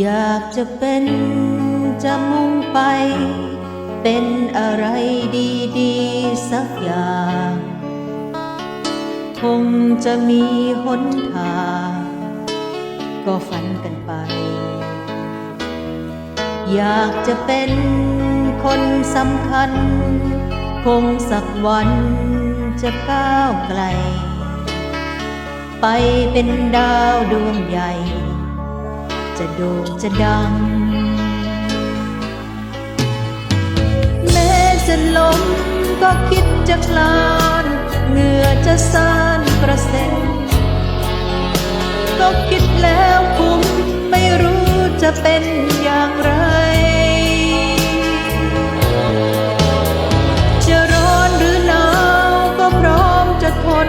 อยากจะเป็นจะมุ่งไป เป็นอะไรดีๆสักอย่าง คงจะมีหนทาง ก็ฝันกันไป อยากจะเป็นคนสำคัญ คงสักวันจะก้าวไกล ไปเป็นดาวดวงใหญ่ จะโด่งจะดัง แม้จะล้มก็คิดจะคลานเหงื่อจะสานกระเซ็นก็คิดแล้วคุ้มไม่รู้จะเป็นอย่างไร จะร้อนหรือหนาวก็พร้อมจะทน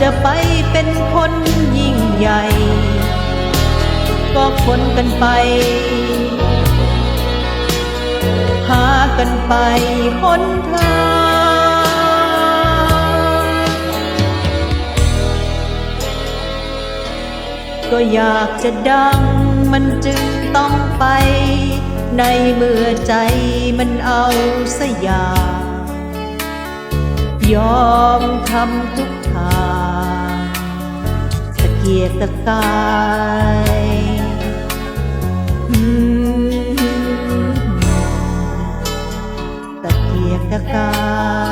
จะไปเป็นคนยิ่งใหญ่ ก็คนกันไป หากันไปหนทางก็อยากจะดังมันจึงต้องไป ในเมื่อใจมันเอาสยามยอมทำทุกทางตะเกียกตะกาย sonhar.